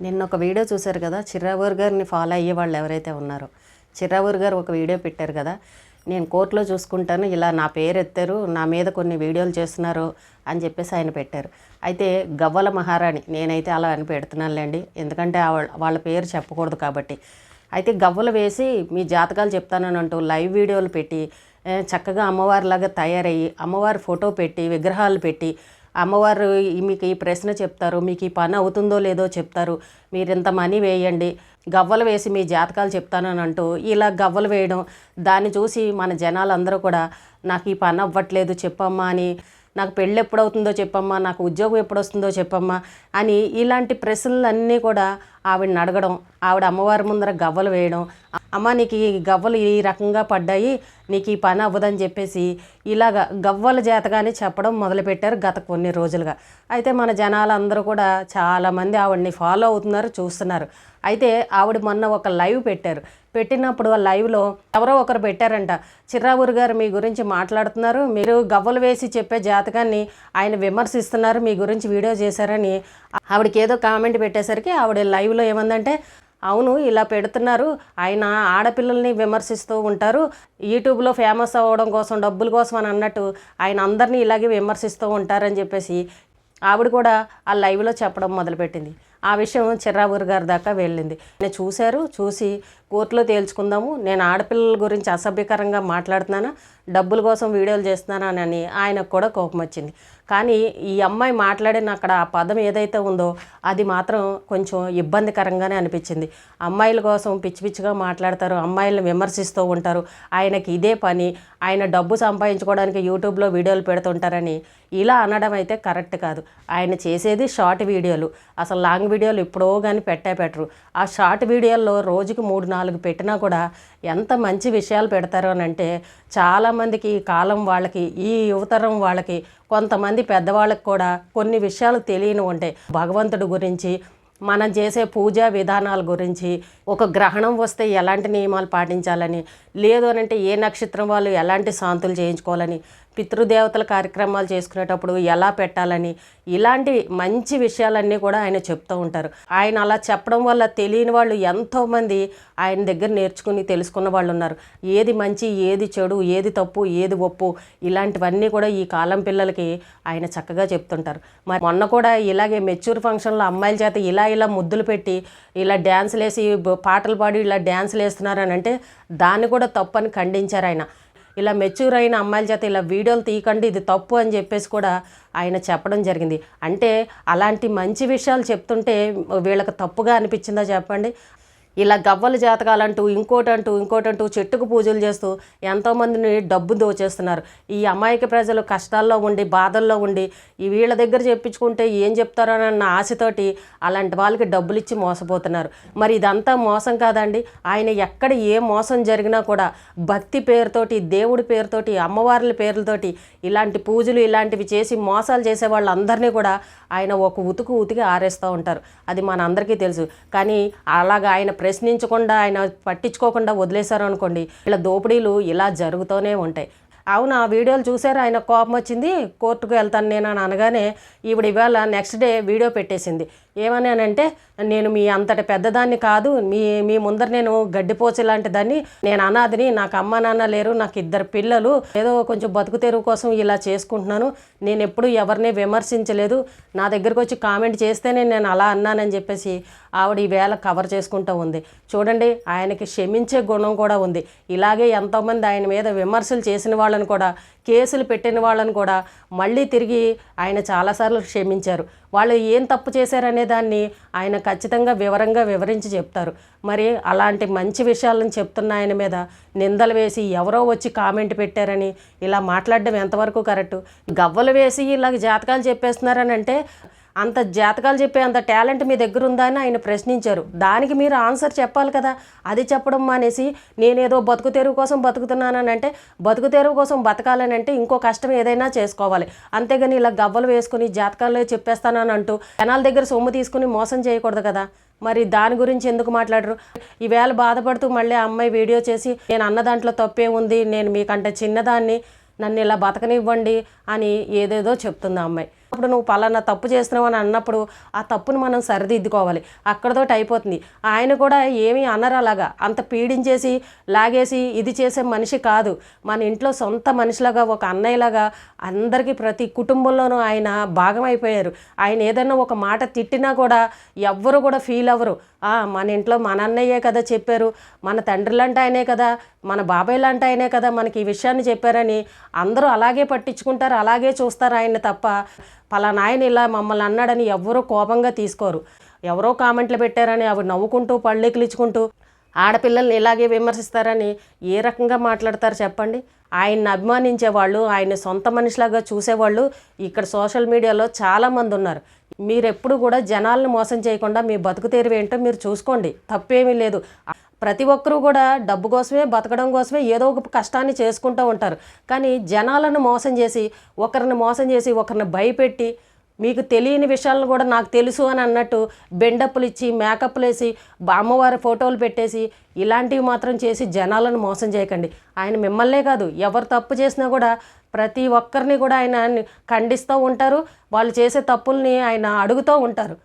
నిన్న ఒక వీడియో చూశారు కదా చిర్రావూర్ గారిని ఫాలో అయ్యే వాళ్ళు ఎవరైతే ఉన్నారో. చిర్రావూర్ గారు ఒక వీడియో పెట్టారు కదా నేను కోర్టులో చూసుకుంటాను ఇలా నా పేరు ఎత్తారు నా మీద కొన్ని వీడియోలు చేస్తున్నారు అని చెప్పేసి ఆయన పెట్టారు. అయితే గవ్వల మహారాణి నేనైతే అలా అని పెడుతున్నానులేండి ఎందుకంటే వాళ్ళ పేరు చెప్పకూడదు కాబట్టి. అయితే గవ్వలు వేసి మీ జాతకాలు చెప్తానని అంటూ లైవ్ వీడియోలు పెట్టి చక్కగా అమ్మవారిలాగా తయారయ్యి అమ్మవారి ఫోటో పెట్టి విగ్రహాలు పెట్టి అమ్మవారు మీకు ఈ ప్రశ్న చెప్తారు మీకు ఈ పని అవుతుందో లేదో చెప్తారు మీరు ఇంత మనీ వేయండి గవ్వలు వేసి మీ జాతకాలు చెప్తానని అంటూ ఇలా గవ్వలు వేయడం దాన్ని చూసి మన జనాలందరూ కూడా నాకు ఈ పని అవ్వట్లేదు చెప్పమ్మా అని నాకు పెళ్ళి ఎప్పుడవుతుందో చెప్పమ్మా నాకు ఉద్యోగం ఎప్పుడు వస్తుందో చెప్పమ్మా అని ఇలాంటి ప్రశ్నలన్నీ కూడా ఆవిడని అడగడం ఆవిడ అమ్మవారి ముందర గవ్వలు వేయడం అమ్మ నీకు ఈ గవ్వలు ఈ రకంగా పడ్డాయి నీకు ఈ పని అవ్వదని చెప్పేసి ఇలాగ గవ్వల జాతకాన్ని చెప్పడం మొదలుపెట్టారు గత కొన్ని రోజులుగా. అయితే మన జనాలందరూ కూడా చాలామంది ఆవిడని ఫాలో అవుతున్నారు చూస్తున్నారు. అయితే ఆవిడ మొన్న ఒక లైవ్ పెట్టారు. పెట్టినప్పుడు ఆ లైవ్లో ఎవరో ఒకరు పెట్టారంట చిర్రావూరు గారు మీ గురించి మాట్లాడుతున్నారు మీరు గవ్వలు వేసి చెప్పే జాతకాన్ని ఆయన విమర్శిస్తున్నారు మీ గురించి వీడియో చేశారని ఆవిడకి ఏదో కామెంట్ పెట్టేసరికి ఆవిడ లైవ్లో ఏమందంటే అవును ఇలా పెడుతున్నారు. ఆయన ఆడపిల్లల్ని విమర్శిస్తూ ఉంటారు. యూట్యూబ్లో ఫేమస్ అవ్వడం కోసం డబ్బుల కోసం అని అన్నట్టు ఆయన అందరినీ ఇలాగే విమర్శిస్తూ ఉంటారని చెప్పేసి ఆవిడ కూడా ఆ లైవ్లో చెప్పడం మొదలుపెట్టింది. ఆ విషయం చిర్రావూరు గారి దాకా వెళ్ళింది. నేను చూశారు చూసి కోర్టులో తేల్చుకుందాము. నేను ఆడపిల్లల గురించి అసభ్యకరంగా మాట్లాడుతున్నాను? డబ్బుల కోసం వీడియోలు చేస్తున్నానని ఆయనకు కూడా కోపం వచ్చింది. కానీ ఈ అమ్మాయి మాట్లాడిన అక్కడ ఆ పదం ఏదైతే ఉందో అది మాత్రం కొంచెం ఇబ్బందికరంగానే అనిపించింది. అమ్మాయిల కోసం పిచ్చి పిచ్చిగా మాట్లాడతారు అమ్మాయిలను విమర్శిస్తూ ఉంటారు. ఆయనకి ఇదే పని ఆయన డబ్బు సంపాదించుకోవడానికి యూట్యూబ్లో వీడియోలు పెడుతుంటారని ఇలా అనడం అయితే కరెక్ట్ కాదు. ఆయన చేసేది షార్ట్ వీడియోలు. అసలు లాంగ్ వీడియోలు ఎప్పుడో కానీ పెట్టే పెట్టరు. ఆ షార్ట్ వీడియోల్లో రోజుకి మూడు నాలుగు పెట్టినా కూడా ఎంత మంచి విషయాలు పెడతారు అని అంటే చాలామందికి ఈ కాలం వాళ్ళకి ఈ యువతరం వాళ్ళకి కొంతమంది పెద్దవాళ్ళకి కూడా కొన్ని విషయాలు తెలియని ఉంటాయి భగవంతుడి గురించి మనం చేసే పూజా విధానాల గురించి ఒక గ్రహణం వస్తే ఎలాంటి నియమాలు పాటించాలని లేదు అని అంటే ఏ నక్షత్రం వాళ్ళు ఎలాంటి శాంతులు చేయించుకోవాలని పితృదేవతల కార్యక్రమాలు చేసుకునేటప్పుడు ఎలా పెట్టాలని ఇలాంటి మంచి విషయాలన్నీ కూడా ఆయన చెప్తూ ఉంటారు. ఆయన అలా చెప్పడం వల్ల తెలియని వాళ్ళు ఎంతోమంది ఆయన దగ్గర నేర్చుకుని తెలుసుకున్న వాళ్ళు ఉన్నారు. ఏది మంచి ఏది చెడు ఏది తప్పు ఏది ఒప్పు ఇలాంటివన్నీ కూడా ఈ కాలం పిల్లలకి ఆయన చక్కగా చెప్తుంటారు. మరి మొన్న కూడా ఇలాగే మెచ్యూర్ ఫంక్షన్లో అమ్మాయిల చేత ఇలా ఇలా ముద్దులు పెట్టి ఇలా డ్యాన్సులు వేసి పాటలు పాడి ఇలా డ్యాన్సులు వేస్తున్నారని అంటే దాన్ని కూడా తప్పని ఖండించారు ఆయన. ఇలా మెచ్యూర్ అయిన అమ్మాయిల చేత ఇలా వీడియోలు తీయకండి ఇది తప్పు అని చెప్పేసి కూడా ఆయన చెప్పడం జరిగింది. అంటే అలాంటి మంచి విషయాలు చెప్తుంటే వీళ్ళకి తప్పుగా అనిపించిందా చెప్పండి? ఇలా గవ్వల జాతకాలంటూ ఇంకోటంటూ ఇంకోటంటూ చెట్టుకు పూజలు చేస్తూ ఎంతోమందిని డబ్బు దోచేస్తున్నారు. ఈ అమాయక ప్రజలు కష్టాల్లో ఉండి బాధల్లో ఉండి ఈ వీళ్ళ దగ్గర చెప్పించుకుంటే ఏం చెప్తారోనన్న ఆశతోటి అలాంటి వాళ్ళకి డబ్బులు ఇచ్చి మోసపోతున్నారు. మరి ఇదంతా మోసం కాదండి. ఆయన ఎక్కడ ఏ మోసం జరిగినా కూడా భక్తి పేరుతోటి దేవుడి పేరుతోటి అమ్మవార్ల పేర్లతోటి ఇలాంటి పూజలు ఇలాంటివి చేసి మోసాలు చేసే వాళ్ళందరినీ కూడా ఆయన ఒక ఉతుకు ఉతికి ఆరేస్తూ ఉంటారు. అది మన అందరికీ తెలుసు. కానీ అలాగా ఆయన ప్రశ్నించకుండా ఆయన పట్టించుకోకుండా వదిలేశారు అనుకోండి ఇలా దోపిడీలు ఇలా జరుగుతూనే ఉంటాయి. అవును ఆ వీడియోలు చూసారు ఆయన కోపం వచ్చింది కోర్టుకు వెళ్తాను నేను అని అనగానే ఈవిడ ఇవాళ నెక్స్ట్ డే వీడియో పెట్టేసింది. ఏమని అంటే నేను మీ అంతటి పెద్దదాన్ని కాదు మీ మీ ముందర నేను గడ్డిపోచి లాంటి దాన్ని నేను అనాథని నాకు అమ్మ నాన్న లేరు నాకు ఇద్దరు పిల్లలు ఏదో కొంచెం బతుకు తెరువు కోసం ఇలా చేసుకుంటున్నాను నేను ఎప్పుడు ఎవరిని విమర్శించలేదు నా దగ్గరకు వచ్చి కామెంట్ చేస్తేనే నేను అలా అన్నానని చెప్పేసి ఆవిడ ఈవేళ కవర్ చేసుకుంటూ ఉంది. చూడండి ఆయనకి క్షమించే గుణం కూడా ఉంది. ఇలాగే ఎంతోమంది ఆయన మీద విమర్శలు చేసిన వాళ్ళని కూడా కేసులు పెట్టిన వాళ్ళని కూడా మళ్ళీ తిరిగి ఆయన చాలాసార్లు క్షమించారు. వాళ్ళు ఏం తప్పు చేశారనే దాన్ని ఆయన ఖచ్చితంగా వివరంగా వివరించి చెప్తారు. మరి అలాంటి మంచి విషయాలను చెప్తున్న ఆయన మీద నిందలు వేసి ఎవరో వచ్చి కామెంట్ పెట్టారని ఇలా మాట్లాడడం ఎంతవరకు కరెక్టు? గవ్వలు వేసి ఇలాగ జాతకాలు చెప్పేస్తున్నారని అంటే అంత జాతకాలు చెప్పే అంత టాలెంట్ మీ దగ్గర ఉందా అని ఆయన ప్రశ్నించారు. దానికి మీరు ఆన్సర్ చెప్పాలి కదా. అది చెప్పడం మానేసి నేనేదో బతుకు తెరువు కోసం బతుకుతున్నానని అంటే బతుకు తెరువు కోసం బతకాలని అంటే ఇంకో కష్టం ఏదైనా చేసుకోవాలి. అంతేగాని ఇలా గవ్వలు వేసుకుని జాతకాల్లో చెప్పేస్తానని అంటూ జనాల దగ్గర సొమ్ము తీసుకుని మోసం చేయకూడదు కదా. మరి దాని గురించి ఎందుకు మాట్లాడరు? ఈవేళ బాధపడుతూ మళ్ళీ అమ్మాయి వీడియో చేసి నేను అన్న దాంట్లో తప్పే ఉంది నేను మీకంటే చిన్నదాన్ని నన్ను ఇలా బతకనివ్వండి అని ఏదేదో చెప్తుంది అమ్మాయి. అప్పుడు నువ్వు పలానా తప్పు చేస్తున్నావు అని అన్నప్పుడు ఆ తప్పును మనం సరిదిద్దుకోవాలి. అక్కడతోటి అయిపోతుంది. ఆయన కూడా ఏమీ అనరు అలాగా. అంత పీడించేసి లాగేసి ఇది చేసే మనిషి కాదు. మన ఇంట్లో సొంత మనిషిలాగా ఒక అన్నయ్యలాగా అందరికీ ప్రతి కుటుంబంలోనూ ఆయన భాగం అయిపోయారు ఆయన ఏదైనా ఒక మాట తిట్టినా కూడా ఎవ్వరు కూడా ఫీల్ అవ్వరు. మన ఇంట్లో మన అన్నయ్యే కదా చెప్పారు. మన తండ్రి లాంటి ఆయనే కదా. మన బాబాయ్ లాంటి ఆయనే కదా మనకి ఈ విషయాన్ని చెప్పారని అందరూ అలాగే పట్టించుకుంటారు అలాగే చూస్తారు ఆయన తప్ప. పలానా ఆయన ఇలా మమ్మల్ని అన్నాడని ఎవరో కోపంగా తీసుకోరు. ఎవరో కామెంట్లు పెట్టారని అవి నవ్వుకుంటూ పళ్ళెకిలిచుకుంటూ ఆడపిల్లల్ని ఇలాగే విమర్శిస్తారని ఏ రకంగా మాట్లాడతారు చెప్పండి? ఆయన్ని అభిమానించే వాళ్ళు ఆయన సొంత మనిషిలాగా చూసేవాళ్ళు ఇక్కడ సోషల్ మీడియాలో చాలామంది ఉన్నారు. మీరు ఎప్పుడు కూడా జనాలను మోసం చేయకుండా మీ బతుకు ఏంటో మీరు చూసుకోండి. తప్పేమీ లేదు. ప్రతి ఒక్కరూ కూడా డబ్బు కోసమే బతకడం కోసమే ఏదో ఒక కష్టాన్ని చేసుకుంటూ ఉంటారు. కానీ జనాలను మోసం చేసి ఒకరిని మోసం చేసి ఒకరిని భయపెట్టి మీకు తెలియని విషయాలను కూడా నాకు తెలుసు అని అన్నట్టు బెండప్పులు ఇచ్చి మేకప్లు వేసి అమ్మవారి ఫోటోలు పెట్టేసి ఇలాంటివి మాత్రం చేసి జనాలను మోసం చేయకండి. ఆయన మిమ్మల్నే కాదు ఎవరు తప్పు చేసినా కూడా ప్రతి ఒక్కరిని కూడా ఆయన ఖండిస్తూ ఉంటారు. వాళ్ళు చేసే తప్పుల్ని ఆయన అడుగుతూ ఉంటారు.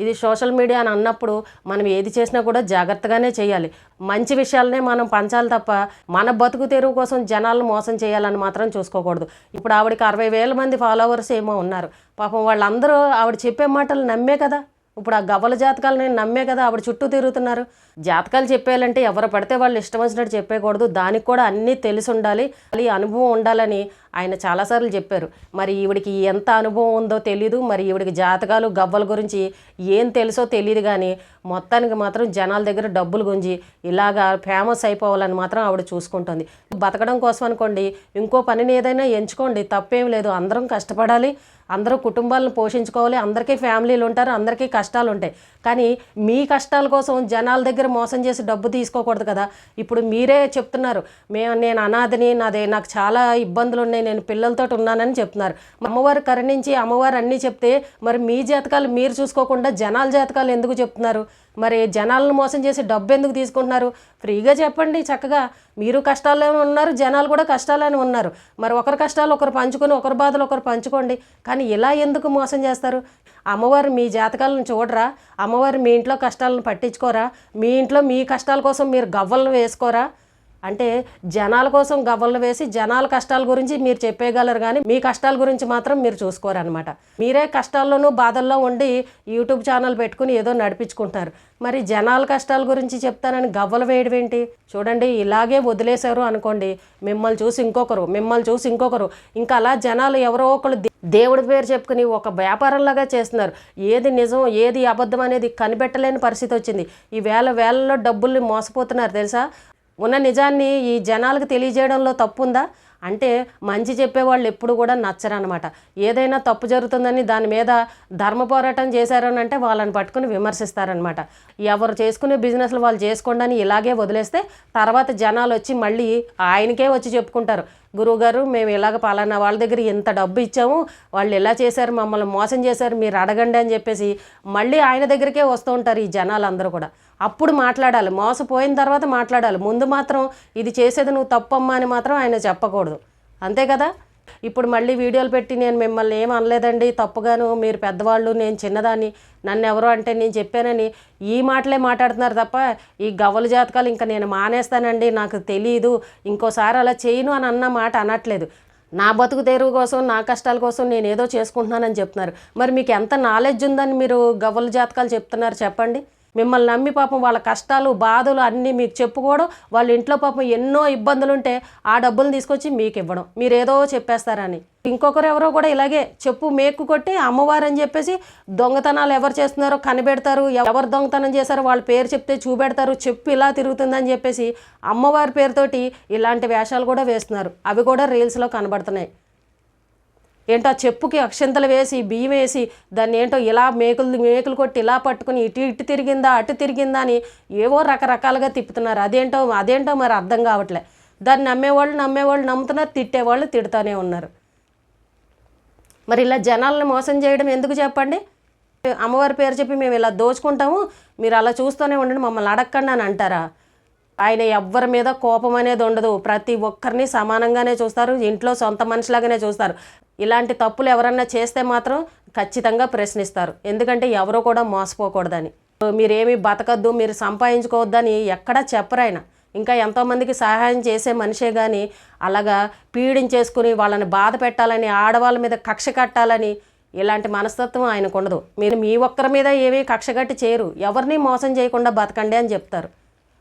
ఇది సోషల్ మీడియా అని అన్నప్పుడు మనం ఏది చేసినా కూడా జాగ్రత్తగానే చేయాలి. మంచి విషయాలనే మనం పంచాలి తప్ప మన బతుకు తెరువు కోసం జనాలను మోసం చేయాలని మాత్రం చూసుకోకూడదు. ఇప్పుడు ఆవిడకి అరవై వేల మంది ఫాలోవర్స్ ఏమో ఉన్నారు. పాపం వాళ్ళందరూ ఆవిడ చెప్పే మాటలు నమ్మే కదా. ఇప్పుడు ఆ గవ్వల జాతకాలు నేను నమ్మే కదా ఆవిడ చుట్టూ తిరుగుతున్నారు. జాతకాలు చెప్పేయాలంటే ఎవరు పడితే వాళ్ళు ఇష్టం వచ్చినట్టు చెప్పేయకూడదు. దానికి కూడా అన్నీ తెలిసి ఉండాలి. అది అనుభవం ఉండాలని ఆయన చాలాసార్లు చెప్పారు. మరి ఈవిడికి ఎంత అనుభవం ఉందో తెలీదు. మరి ఈవిడికి జాతకాలు గవ్వల గురించి ఏం తెలుసో తెలియదు కానీ మొత్తానికి మాత్రం జనాల దగ్గర డబ్బులు గుంజి ఇలాగా ఫేమస్ అయిపోవాలని మాత్రం ఆవిడ చూసుకుంటుంది. బతకడం కోసం అనుకోండి ఇంకో పనిని ఏదైనా ఎంచుకోండి తప్పేం లేదు. అందరం కష్టపడాలి. అందరూ కుటుంబాలను పోషించుకోవాలి అందరికీ ఫ్యామిలీలు ఉంటారు అందరికీ కష్టాలు ఉంటాయి. కానీ మీ కష్టాల కోసం జనాల దగ్గర మోసం చేసి డబ్బు తీసుకోకూడదు కదా. ఇప్పుడు మీరే చెప్తున్నారు మేము నేను అనాథని నాదే నాకు చాలా ఇబ్బందులు ఉన్నాయి నేను పిల్లలతో ఉన్నానని చెప్తున్నారు. అమ్మవారు కరుణించి అమ్మవారు అన్నీ చెప్తే మరి మీ జాతకాలు మీరు చూసుకోకుండా జనాల జాతకాలు ఎందుకు చెప్తున్నారు? మరి జనాలను మోసం చేసి డబ్బు ఎందుకు తీసుకుంటున్నారు? ఫ్రీగా చెప్పండి చక్కగా. మీరు కష్టాల్లోనే ఉన్నారు జనాలు కూడా కష్టాలనే ఉన్నారు. మరి ఒకరి కష్టాలు ఒకరు పంచుకొని ఒకరి బాధలు ఒకరు పంచుకోండి. కానీ ఇలా ఎందుకు మోసం చేస్తారు? అమ్మవారు మీ జాతకాలను చూడరా? అమ్మవారు మీ ఇంట్లో కష్టాలను పట్టించుకోరా? మీ ఇంట్లో మీ కష్టాల కోసం మీరు గవ్వలను వేసుకోరా? అంటే జనాల కోసం గవ్వలు వేసి జనాల కష్టాల గురించి మీరు చెప్పేయగలరు కానీ మీ కష్టాల గురించి మాత్రం మీరు చూసుకోరనమాట మీరే కష్టాల్లోనూ బాధల్లో ఉండి యూట్యూబ్ ఛానల్ పెట్టుకుని ఏదో నడిపించుకుంటారు. మరి జనాల కష్టాల గురించి చెప్తానని గవ్వలు వేయడం ఏంటి? చూడండి ఇలాగే వదిలేశారు అనుకోండి మిమ్మల్ని చూసి ఇంకొకరు మిమ్మల్ని చూసి ఇంకొకరు. ఇంకా అలా జనాలు ఎవరో ఒకరు దేవుడి పేరు చెప్పుకుని ఒక వ్యాపారంలాగా చేస్తున్నారు. ఏది నిజం ఏది అబద్ధం అనేది కనిపెట్టలేని పరిస్థితి వచ్చింది. ఈ వేల వేలలో డబ్బుల్ని మోసపోతున్నారు తెలుసా? ఉన్న నిజాన్ని ఈ జనాలకు తెలియజేయడంలో తప్పు ఉందా అంటే మంచి చెప్పేవాళ్ళు ఎప్పుడు కూడా నచ్చరనమాట ఏదైనా తప్పు జరుగుతుందని దాని మీద ధర్మ పోరాటం చేశారని అంటే వాళ్ళని పట్టుకుని విమర్శిస్తారనమాట ఎవరు చేసుకునే బిజినెస్లు వాళ్ళు చేసుకోండి ఇలాగే వదిలేస్తే తర్వాత జనాలు వచ్చి మళ్ళీ ఆయనకే వచ్చి చెప్పుకుంటారు. గురువుగారు మేము ఇలాగ పలానా వాళ్ళ దగ్గర ఇంత డబ్బు ఇచ్చాము వాళ్ళు ఇలా చేశారు మమ్మల్ని మోసం చేశారు మీరు అడగండి అని చెప్పేసి మళ్ళీ ఆయన దగ్గరికే వస్తూ ఉంటారు ఈ జనాలు అందరూ కూడా. అప్పుడు మాట్లాడాలి. మోసపోయిన తర్వాత మాట్లాడాలి. ముందు మాత్రం ఇది చేసేది నువ్వు తప్పమ్మా అని మాత్రం ఆయన చెప్పకూడదు. అంతే కదా? ఇప్పుడు మళ్ళీ వీడియోలు పెట్టి నేను మిమ్మల్ని ఏం అనలేదండి. తప్పుగాను మీరు పెద్దవాళ్ళు నేను చిన్నదాన్ని నన్ను ఎవరో అంటే నేను చెప్పానని ఈ మాటలే మాట్లాడుతున్నారు తప్ప ఈ గవ్వల జాతకాలు ఇంకా నేను మానేస్తానండి. నాకు తెలియదు ఇంకోసారి అలా చేయను అని అన్న మాట అనట్లేదు. నా బతుకు తెరువు కోసం నా కష్టాల కోసం నేను ఏదో చేసుకుంటున్నానని చెప్తున్నారు. మరి మీకు ఎంత నాలెడ్జ్ ఉందని మీరు గవ్వల జాతకాలు చెప్తున్నారు చెప్పండి? మిమ్మల్ని నమ్మి పాపం వాళ్ళ కష్టాలు బాధలు అన్నీ మీకు చెప్పుకోవడం వాళ్ళ ఇంట్లో పాపం ఎన్నో ఇబ్బందులు ఉంటే ఆ డబ్బులు తీసుకొచ్చి మీకు ఇవ్వడం. మీరు ఏదో చెప్పేస్తారని. ఇంకొకరు ఎవరో కూడా ఇలాగే చెప్పు మేకు కొట్టి అమ్మవారు అని చెప్పేసి దొంగతనాలు ఎవరు చేస్తున్నారో కనిపెడతారు ఎవరు దొంగతనం చేశారో వాళ్ళ పేరు చెప్తే చూపెడతారు చెప్పు ఇలా తిరుగుతుందని చెప్పేసి అమ్మవారి పేరుతోటి ఇలాంటి వేషాలు కూడా వేస్తున్నారు. అవి కూడా రీల్స్లో కనబడుతున్నాయి. ఏంటో చెప్పుకి అక్షంతలు వేసి బియ్యం వేసి దాన్ని ఏంటో ఇలా మేకులు మేకులు కొట్టి ఇలా పట్టుకుని ఇటు ఇటు తిరిగిందా అటు తిరిగిందా అని ఏవో రకరకాలుగా తిప్పుతున్నారు. అదేంటో అదేంటో మరి అర్థం కావట్లే. దాన్ని నమ్మేవాళ్ళు నమ్మేవాళ్ళు నమ్ముతున్నారు తిట్టేవాళ్ళు తిడుతూనే ఉన్నారు. మరి ఇలా జనాలను మోసం చేయడం ఎందుకు చెప్పండి? అమ్మవారి పేరు చెప్పి మేము ఇలా దోచుకుంటాము మీరు అలా చూస్తూనే ఉండండి మమ్మల్ని అడగకండి అని అంటారా? ఆయన ఎవ్వరి మీద కోపం అనేది ఉండదు. ప్రతి ఒక్కరిని సమానంగానే చూస్తారు. ఇంట్లో సొంత మనిషిలాగానే చూస్తారు. ఇలాంటి తప్పులు ఎవరన్నా చేస్తే మాత్రం ఖచ్చితంగా ప్రశ్నిస్తారు. ఎందుకంటే ఎవరో కూడా మోసపోకూడదని. మీరేమి బతకద్దు మీరు సంపాదించుకోవద్దని ఎక్కడా చెప్పరు ఆయన. ఇంకా ఎంతోమందికి సహాయం చేసే మనిషే కానీ అలాగా పీడించేసుకుని వాళ్ళని బాధ పెట్టాలని ఆడవాళ్ళ మీద కక్ష కట్టాలని ఇలాంటి మనస్తత్వం ఆయనకు ఉండదు మీరు మీ ఒక్కరి మీద ఏమీ కక్ష కట్టి చేయరు. ఎవరిని మోసం చేయకుండా బతకండి అని చెప్తారు.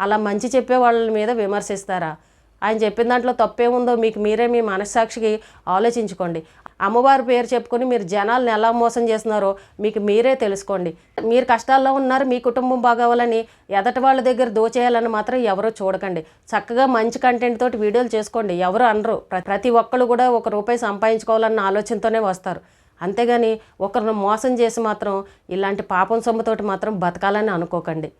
అలా మంచి చెప్పే వాళ్ళ మీద విమర్శిస్తారా? ఆయన చెప్పిన దాంట్లో తప్పేముందో మీకు మీరే మీ మనస్సాక్షికి ఆలోచించుకోండి. అమ్మవారి పేరు చెప్పుకొని మీరు జనాలను ఎలా మోసం చేస్తున్నారో మీకు మీరే తెలుసుకోండి. మీరు కష్టాల్లో ఉన్నారు మీ కుటుంబం బాగోవాలని ఎదటి వాళ్ళ దగ్గర దోచేయాలని మాత్రం ఎవరో చూడకండి. చక్కగా మంచి కంటెంట్ తోటి వీడియోలు చేసుకోండి. ఎవరు అనరు. ప్ర- ప్రతి ఒక్కరు కూడా ఒక రూపాయి సంపాదించుకోవాలన్న ఆలోచనతోనే వస్తారు. అంతేగాని ఒకరిని మోసం చేసి మాత్రం ఇలాంటి పాపం సొమ్ముతోటి మాత్రం బతకాలని అనుకోకండి.